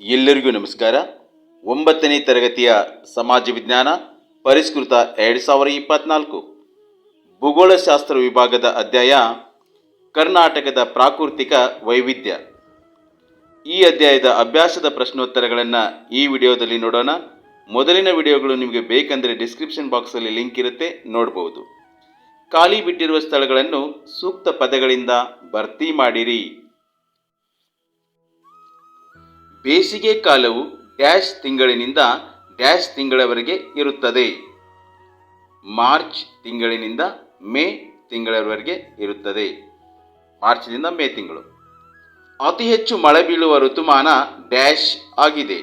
ಎಲ್ಲರಿಗೂ ನಮಸ್ಕಾರ. ಒಂಬತ್ತನೇ ತರಗತಿಯ ಸಮಾಜ ವಿಜ್ಞಾನ ಪರಿಷ್ಕೃತ ಎರಡು ಸಾವಿರ ಇಪ್ಪತ್ನಾಲ್ಕು. ಭೂಗೋಳಶಾಸ್ತ್ರ ವಿಭಾಗದ ಅಧ್ಯಾಯ, ಕರ್ನಾಟಕದ ಪ್ರಾಕೃತಿಕ ವೈವಿಧ್ಯ. ಈ ಅಧ್ಯಾಯದ ಅಭ್ಯಾಸದ ಪ್ರಶ್ನೋತ್ತರಗಳನ್ನು ಈ ವಿಡಿಯೋದಲ್ಲಿ ನೋಡೋಣ. ಮೊದಲಿನ ವಿಡಿಯೋಗಳು ನಿಮಗೆ ಬೇಕೆಂದರೆ ಡಿಸ್ಕ್ರಿಪ್ಷನ್ ಬಾಕ್ಸಲ್ಲಿ ಲಿಂಕ್ ಇರುತ್ತೆ ನೋಡಬಹುದು ಖಾಲಿ ಬಿಟ್ಟಿರುವ ಸ್ಥಳಗಳನ್ನು ಸೂಕ್ತ ಪದಗಳಿಂದ ಭರ್ತಿ ಮಾಡಿರಿ. ಬೇಸಿಗೆ ಕಾಲವು ಡ್ಯಾಶ್ ತಿಂಗಳಿನಿಂದ ಡ್ಯಾಶ್ ತಿಂಗಳವರೆಗೆ ಇರುತ್ತದೆ. ಮಾರ್ಚ್ ತಿಂಗಳಿನಿಂದ ಮೇ ತಿಂಗಳವರೆಗೆ ಇರುತ್ತದೆ. ಮಾರ್ಚ್ನಿಂದ ಮೇ ತಿಂಗಳು. ಅತಿ ಹೆಚ್ಚು ಮಳೆ ಬೀಳುವ ಋತುಮಾನ ಡ್ಯಾಶ್ ಆಗಿದೆ.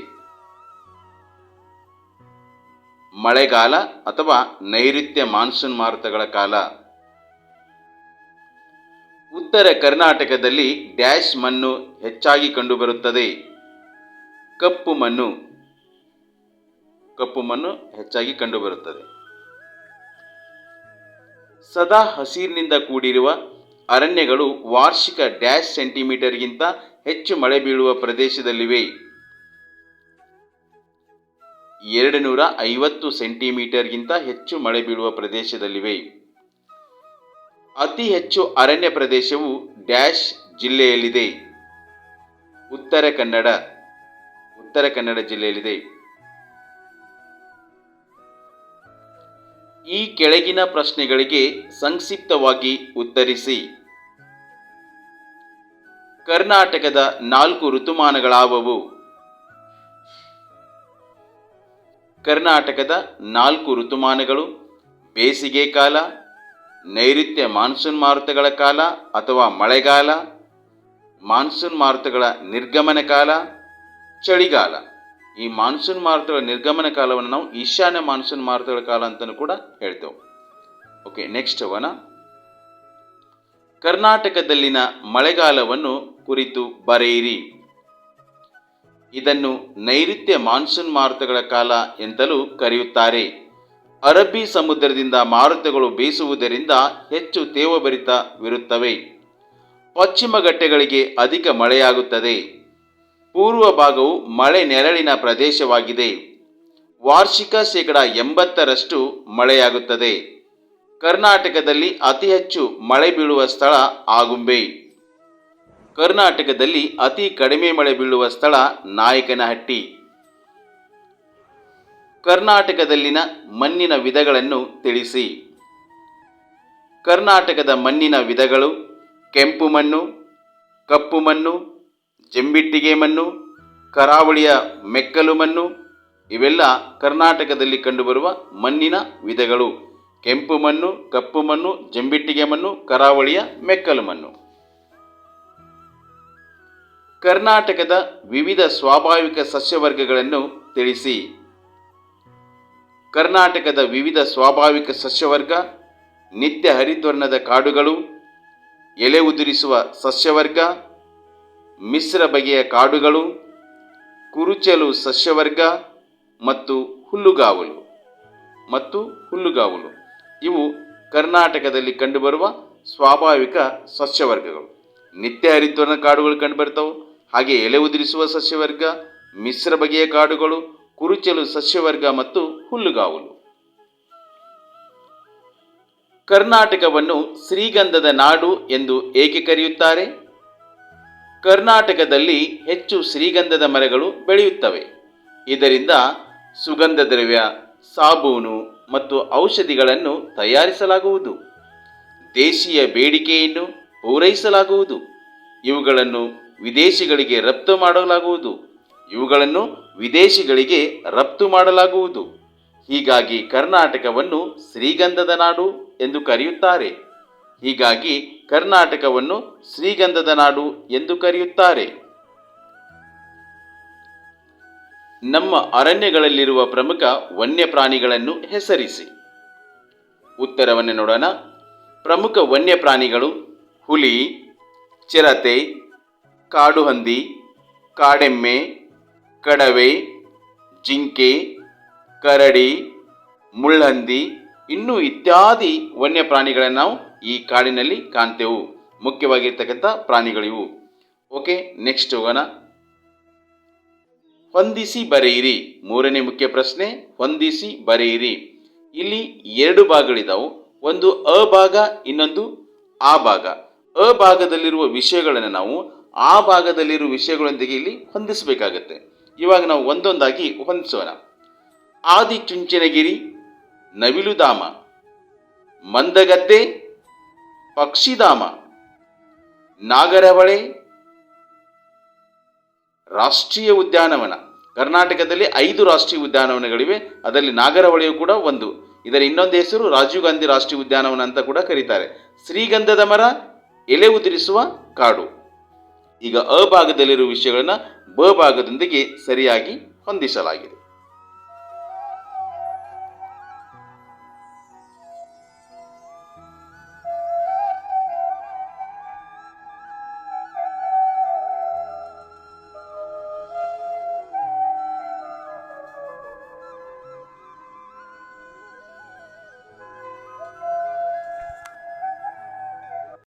ಮಳೆಗಾಲ ಅಥವಾ ನೈಋತ್ಯ ಮಾನ್ಸೂನ್ ಮಾರುತಗಳ ಕಾಲ. ಉತ್ತರ ಕರ್ನಾಟಕದಲ್ಲಿ ಡ್ಯಾಶ್ ಮಣ್ಣು ಹೆಚ್ಚಾಗಿ ಕಂಡುಬರುತ್ತದೆ. ಕಪ್ಪು ಮಣ್ಣು. ಕಪ್ಪು ಮಣ್ಣು ಹೆಚ್ಚಾಗಿ ಕಂಡುಬರುತ್ತದೆ. ಸದಾ ಹಸಿರಿನಿಂದ ಕೂಡಿರುವ ಅರಣ್ಯಗಳು ವಾರ್ಷಿಕ ಡ್ಯಾಶ್ ಸೆಂಟಿಮೀಟರ್ಗಿಂತ ಹೆಚ್ಚು ಮಳೆ ಬೀಳುವ ಪ್ರದೇಶದಲ್ಲಿವೆ. ಎರಡು ನೂರ ಐವತ್ತು ಸೆಂಟಿಮೀಟರ್ಗಿಂತ ಹೆಚ್ಚು ಮಳೆ ಬೀಳುವ ಪ್ರದೇಶದಲ್ಲಿವೆ. ಅತಿ ಹೆಚ್ಚು ಅರಣ್ಯ ಪ್ರದೇಶವು ಡ್ಯಾಶ್ ಜಿಲ್ಲೆಯಲ್ಲಿದೆ. ಉತ್ತರ ಕನ್ನಡ. ಉತ್ತರ ಕನ್ನಡ ಜಿಲ್ಲೆಯಲ್ಲಿದೆ. ಈ ಕೆಳಗಿನ ಪ್ರಶ್ನೆಗಳಿಗೆ ಸಂಕ್ಷಿಪ್ತವಾಗಿ ಉತ್ತರಿಸಿ. ಕರ್ನಾಟಕದ ನಾಲ್ಕು ಋತುಮಾನಗಳಾವವು? ಕರ್ನಾಟಕದ ನಾಲ್ಕು ಋತುಮಾನಗಳು ಬೇಸಿಗೆ ಕಾಲ, ನೈಋತ್ಯ ಮಾನ್ಸೂನ್ ಮಾರುತಗಳ ಕಾಲ ಅಥವಾ ಮಳೆಗಾಲ, ಮಾನ್ಸೂನ್ ಮಾರುತಗಳ ನಿರ್ಗಮನ ಕಾಲ ಚಳಿಗಾಲ. ಈ ಮಾನ್ಸೂನ್ ಮಾರುತಗಳ ನಿರ್ಗಮನ ಕಾಲವನ್ನು ನಾವು ಈಶಾನ್ಯ ಮಾನ್ಸೂನ್ ಮಾರುತಗಳ ಕಾಲ ಅಂತಲೂ ಕೂಡ ಹೇಳ್ತೇವೆ. ಓಕೆ ನೆಕ್ಸ್ಟ್ ವನ ಕರ್ನಾಟಕದಲ್ಲಿನ ಮಳೆಗಾಲವನ್ನು ಕುರಿತು ಬರೆಯಿರಿ. ಇದನ್ನು ನೈಋತ್ಯ ಮಾನ್ಸೂನ್ ಮಾರುತಗಳ ಕಾಲ ಎಂತಲೂ ಕರೆಯುತ್ತಾರೆ. ಅರಬ್ಬಿ ಸಮುದ್ರದಿಂದ ಮಾರುತಗಳು ಬೀಸುವುದರಿಂದ ಹೆಚ್ಚು ತೇವಭರಿತವಿರುತ್ತವೆ ಪಶ್ಚಿಮ ಘಟ್ಟಗಳಿಗೆ ಅಧಿಕ ಮಳೆಯಾಗುತ್ತದೆ. ಪೂರ್ವ ಭಾಗವು ಮಳೆ ನೆರಳಿನ ಪ್ರದೇಶವಾಗಿದೆ. ವಾರ್ಷಿಕ ಶೇಕಡ ಎಂಬತ್ತರಷ್ಟು ಮಳೆಯಾಗುತ್ತದೆ. ಕರ್ನಾಟಕದಲ್ಲಿ ಅತಿ ಹೆಚ್ಚು ಮಳೆ ಬೀಳುವ ಸ್ಥಳ ಆಗುಂಬೆ. ಕರ್ನಾಟಕದಲ್ಲಿ ಅತಿ ಕಡಿಮೆ ಮಳೆ ಬೀಳುವ ಸ್ಥಳ ನಾಯಕನಹಟ್ಟಿ. ಕರ್ನಾಟಕದಲ್ಲಿನ ಮಣ್ಣಿನ ವಿಧಗಳನ್ನು ತಿಳಿಸಿ. ಕರ್ನಾಟಕದ ಮಣ್ಣಿನ ವಿಧಗಳು ಕೆಂಪು ಮಣ್ಣು, ಕಪ್ಪು ಮಣ್ಣು ಜಂಬಿಟ್ಟಿಗೆ ಮಣ್ಣು ಕರಾವಳಿಯ ಮೆಕ್ಕಲು ಮಣ್ಣು ಇವೆಲ್ಲ ಕರ್ನಾಟಕದಲ್ಲಿ ಕಂಡುಬರುವ ಮಣ್ಣಿನ ವಿಧಗಳು. ಕೆಂಪು ಮಣ್ಣು ಕಪ್ಪು ಮಣ್ಣು ಜಂಬಿಟ್ಟಿಗೆ ಮಣ್ಣು ಕರಾವಳಿಯ ಮೆಕ್ಕಲು ಮಣ್ಣು ಕರ್ನಾಟಕದ ವಿವಿಧ ಸ್ವಾಭಾವಿಕ ಸಸ್ಯವರ್ಗಗಳನ್ನು ತಿಳಿಸಿ. ಕರ್ನಾಟಕದ ವಿವಿಧ ಸ್ವಾಭಾವಿಕ ಸಸ್ಯವರ್ಗ, ನಿತ್ಯ ಹರಿದ್ವರ್ಣದ ಕಾಡುಗಳು, ಎಲೆ ಉದುರಿಸುವ ಸಸ್ಯವರ್ಗ ಮಿಶ್ರ ಬಗೆಯ ಕಾಡುಗಳು, ಕುರುಚಲು ಸಸ್ಯವರ್ಗ ಮತ್ತು ಹುಲ್ಲುಗಾವಲು ಮತ್ತು ಹುಲ್ಲುಗಾವಲು. ಇವು ಕರ್ನಾಟಕದಲ್ಲಿ ಕಂಡುಬರುವ ಸ್ವಾಭಾವಿಕ ಸಸ್ಯವರ್ಗಗಳು. ನಿತ್ಯ ಹರಿದ್ವರ್ಣ ಕಾಡುಗಳು ಕಂಡುಬರ್ತವೆ ಹಾಗೆ ಎಲೆ ಉದುರಿಸುವ ಸಸ್ಯವರ್ಗ, ಮಿಶ್ರ ಬಗೆಯ ಕಾಡುಗಳು, ಕುರುಚಲು ಸಸ್ಯವರ್ಗ ಮತ್ತು ಹುಲ್ಲುಗಾವಲು. ಕರ್ನಾಟಕವನ್ನು ಶ್ರೀಗಂಧದ ನಾಡು ಎಂದು ಏಕೆ ಕರೆಯುತ್ತಾರೆ? ಕರ್ನಾಟಕದಲ್ಲಿ ಹೆಚ್ಚು ಶ್ರೀಗಂಧದ ಮರಗಳು ಬೆಳೆಯುತ್ತವೆ. ಇದರಿಂದ ಸುಗಂಧ ದ್ರವ್ಯ ಸಾಬೂನು ಮತ್ತು ಔಷಧಿಗಳನ್ನು ತಯಾರಿಸಲಾಗುವುದು. ದೇಶೀಯ ಬೇಡಿಕೆಯನ್ನು ಪೂರೈಸಲಾಗುವುದು. ಇವುಗಳನ್ನು ವಿದೇಶಿಗಳಿಗೆ ರಫ್ತು ಮಾಡಲಾಗುವುದು. ಇವುಗಳನ್ನು ವಿದೇಶಿಗಳಿಗೆ ರಫ್ತು ಮಾಡಲಾಗುವುದು. ಹೀಗಾಗಿ ಕರ್ನಾಟಕವನ್ನು ಶ್ರೀಗಂಧದ ನಾಡು ಎಂದು ಕರೆಯುತ್ತಾರೆ. ಹೀಗಾಗಿ ಕರ್ನಾಟಕವನ್ನು ಶ್ರೀಗಂಧದ ನಾಡು ಎಂದು ಕರೆಯುತ್ತಾರೆ. ನಮ್ಮ ಅರಣ್ಯಗಳಲ್ಲಿರುವ ಪ್ರಮುಖ ವನ್ಯಪ್ರಾಣಿಗಳನ್ನು ಹೆಸರಿಸಿ. ಉತ್ತರವನ್ನು ನೋಡೋಣ. ಪ್ರಮುಖ ವನ್ಯಪ್ರಾಣಿಗಳು ಹುಲಿ, ಚಿರತೆ, ಕಾಡುಹಂದಿ, ಕಾಡೆಮ್ಮೆ, ಕಡವೆ, ಜಿಂಕೆ, ಕರಡಿ ಮುಳ್ಳಹಂದಿ ಇನ್ನೂ ಇತ್ಯಾದಿ ವನ್ಯಪ್ರಾಣಿಗಳನ್ನು ನಾವು ಈ ಕಾಡಿನಲ್ಲಿ ಕಾಣ್ತೇವು. ಮುಖ್ಯವಾಗಿರ್ತಕ್ಕಂಥ ಪ್ರಾಣಿಗಳಿವು. ಓಕೆ, ನೆಕ್ಸ್ಟ್ ಹೋಗೋಣ. ಹೊಂದಿಸಿ ಬರೆಯಿರಿ. ಮೂರನೇ ಮುಖ್ಯ ಪ್ರಶ್ನೆ, ಹೊಂದಿಸಿ ಬರೆಯಿರಿ. ಇಲ್ಲಿ ಎರಡು ಭಾಗಗಳಿದಾವು. ಒಂದು ಅ ಭಾಗ, ಇನ್ನೊಂದು ಆ ಭಾಗ. ಅ ಭಾಗದಲ್ಲಿರುವ ವಿಷಯಗಳನ್ನು ನಾವು ಆ ಭಾಗದಲ್ಲಿರುವ ವಿಷಯಗಳೊಂದಿಗೆ ಇಲ್ಲಿ ಹೊಂದಿಸಬೇಕಾಗತ್ತೆ. ಇವಾಗ ನಾವು ಒಂದೊಂದಾಗಿ ಹೊಂದಿಸೋಣ. ಆದಿ ಚುಂಚನಗಿರಿ ನವಿಲುಧಾಮ, ಮಂದಗದ್ದೆ ಪಕ್ಷಿಧಾಮ ನಾಗರಹೊಳೆ ರಾಷ್ಟ್ರೀಯ ಉದ್ಯಾನವನ. ಕರ್ನಾಟಕದಲ್ಲಿ ಐದು ರಾಷ್ಟ್ರೀಯ ಉದ್ಯಾನವನಗಳಿವೆ. ಅದರಲ್ಲಿ ನಾಗರಹೊಳೆಯು ಕೂಡ ಒಂದು. ಇದರ ಇನ್ನೊಂದು ಹೆಸರು ರಾಜೀವ್ ಗಾಂಧಿ ರಾಷ್ಟ್ರೀಯ ಉದ್ಯಾನವನ ಅಂತ ಕೂಡ ಕರೀತಾರೆ. ಶ್ರೀಗಂಧದ ಮರ, ಎಲೆ ಉದುರಿಸುವ ಕಾಡು. ಈಗ ಅ ಭಾಗದಲ್ಲಿರುವ ವಿಷಯಗಳನ್ನು ಬ ಭಾಗದೊಂದಿಗೆ ಸರಿಯಾಗಿ ಹೊಂದಿಸಲಾಗಿದೆ.